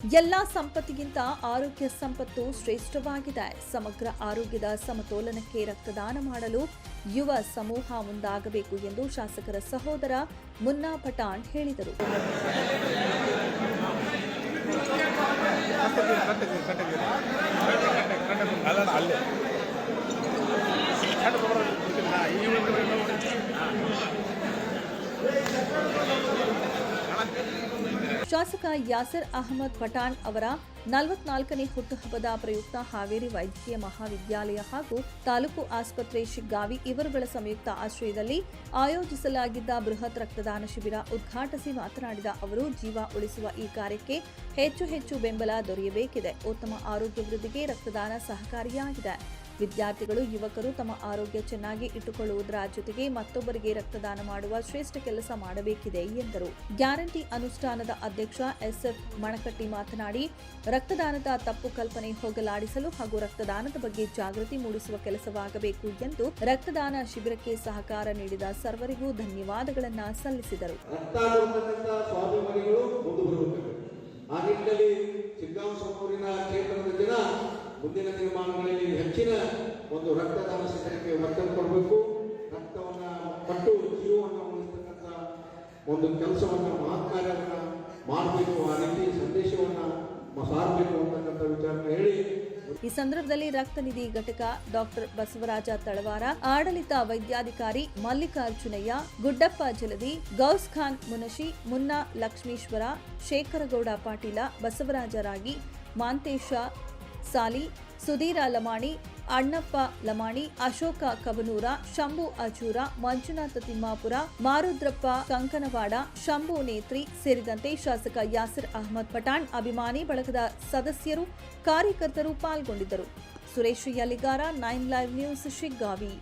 ಎಲ್ಲಾ ಸಂಪತ್ತಿಗಿಂತ ಆರೋಗ್ಯ ಸಂಪತ್ತು ಶ್ರೇಷ್ಠವಾಗಿದೆ. ಸಮಗ್ರ ಆರೋಗ್ಯದ ಸಮತೋಲನಕ್ಕೆ ರಕ್ತದಾನ ಮಾಡಲು ಯುವ ಸಮೂಹ ಮುಂದಾಗಬೇಕು ಎಂದು ಶಾಸಕರ ಸಹೋದರ ಮುನ್ನಾ ಪಟಾಣ್ ಹೇಳಿದರು. ಶಾಸಕ ಯಾಸರ್ ಅಹಮದ್ ಪಠಾಣ್ ಅವರ ನಲವತ್ನಾಲ್ಕನೇ ಹುಟ್ಟುಹಬ್ಬದ ಪ್ರಯುಕ್ತ ಹಾವೇರಿ ವೈದ್ಯಕೀಯ ಮಹಾವಿದ್ಯಾಲಯ ಹಾಗೂ ತಾಲೂಕು ಆಸ್ಪತ್ರೆ ಶಿಗ್ಗಾವಿ ಇವರುಗಳ ಸಂಯುಕ್ತ ಆಶ್ರಯದಲ್ಲಿ ಆಯೋಜಿಸಲಾಗಿದ್ದ ಬೃಹತ್ ರಕ್ತದಾನ ಶಿಬಿರ ಉದ್ಘಾಟಿಸಿ ಮಾತನಾಡಿದ ಅವರು, ಜೀವ ಉಳಿಸುವ ಈ ಕಾರ್ಯಕ್ಕೆ ಹೆಚ್ಚು ಹೆಚ್ಚು ಬೆಂಬಲ ದೊರೆಯಬೇಕಿದೆ. ಉತ್ತಮ ಆರೋಗ್ಯ ವೃದ್ಧಿಗೆ ರಕ್ತದಾನ ಸಹಕಾರಿಯಾಗಿದೆ. ವಿದ್ಯಾರ್ಥಿಗಳು, ಯುವಕರು ತಮ್ಮ ಆರೋಗ್ಯ ಚೆನ್ನಾಗಿ ಇಟ್ಟುಕೊಳ್ಳುವುದರ ಜೊತೆಗೆ ಮತ್ತೊಬ್ಬರಿಗೆ ರಕ್ತದಾನ ಮಾಡುವ ಶ್ರೇಷ್ಠ ಕೆಲಸ ಮಾಡಬೇಕಿದೆ ಎಂದರು. ಗ್ಯಾರಂಟಿ ಅನುಷ್ಠಾನದ ಅಧ್ಯಕ್ಷ ಎಸ್ಎಫ್ ಮಣಕಟ್ಟಿ ಮಾತನಾಡಿ, ರಕ್ತದಾನದ ತಪ್ಪು ಕಲ್ಪನೆ ಹೋಗಲಾಡಿಸಲು ಹಾಗೂ ರಕ್ತದಾನದ ಬಗ್ಗೆ ಜಾಗೃತಿ ಮೂಡಿಸುವ ಕೆಲಸವಾಗಬೇಕು ಎಂದು ರಕ್ತದಾನ ಶಿಬಿರಕ್ಕೆ ಸಹಕಾರ ನೀಡಿದ ಸರ್ವರಿಗೂ ಧನ್ಯವಾದಗಳನ್ನು ಸಲ್ಲಿಸಿದರು. ಒಂದು ರಕ್ತದಾನ ಶಿಬಿರಕ್ಕೆ ರಕ್ತ ಕೊಡಬೇಕು. ರಕ್ತವನ್ನ ಕೊಟ್ಟು ಜೀವವನ್ನು ಉಳಿಸ್ತಕ್ಕಂಥ ಒಂದು ಕೆಲಸವನ್ನು ಮಹತ್ ಕಾರ್ಯವನ್ನ ಮಾಡಬೇಕು. ಆ ರೀತಿ ಸಂದೇಶವನ್ನ ಸಾರಬೇಕು ಅಂತಕ್ಕಂಥ ವಿಚಾರನ ಹೇಳಿ. ಈ ಸಂದರ್ಭದಲ್ಲಿ ರಕ್ತ ನಿಧಿ ಘಟಕ ಡಾಕ್ಟರ್ ಬಸವರಾಜ ತಳವಾರ, ಆಡಳಿತ ವೈದ್ಯಾಧಿಕಾರಿ ಮಲ್ಲಿಕಾರ್ಜುನಯ್ಯ, ಗುಡ್ಡಪ್ಪ ಜಲದಿ, ಗೌಸ್ ಖಾನ್ ಮುನಶಿ, ಮುನ್ನಾ ಲಕ್ಷ್ಮೀಶ್ವರ, ಶೇಖರಗೌಡ ಪಾಟೀಲ, ಬಸವರಾಜ ರಾಗಿ, ಮಾಂತೇಶ ಸಾಲಿ, ಸುಧೀರ ಲಮಾಣಿ ಅಣ್ಣಪ್ಪ ಲಮಾಣಿ, ಅಶೋಕ ಕಬನೂರ ಶಂಭು ಅಜೂರ, ಮಂಜುನಾಥ ತಿಮ್ಮಾಪುರ, ಮಾರುದ್ರಪ್ಪ ಕಂಕನವಾಡ, ಶಂಭು ನೇತ್ರಿ ಸೇರಿದಂತೆ ಶಾಸಕ ಯಾಸಿರ್ ಅಹಮದ್ ಪಠಾಣ್ ಅಭಿಮಾನಿ ಬಳಗದ ಸದಸ್ಯರು, ಕಾರ್ಯಕರ್ತರು ಪಾಲ್ಗೊಂಡಿದ್ದರು. Suresh Yaligar nine live news, Shiggavi.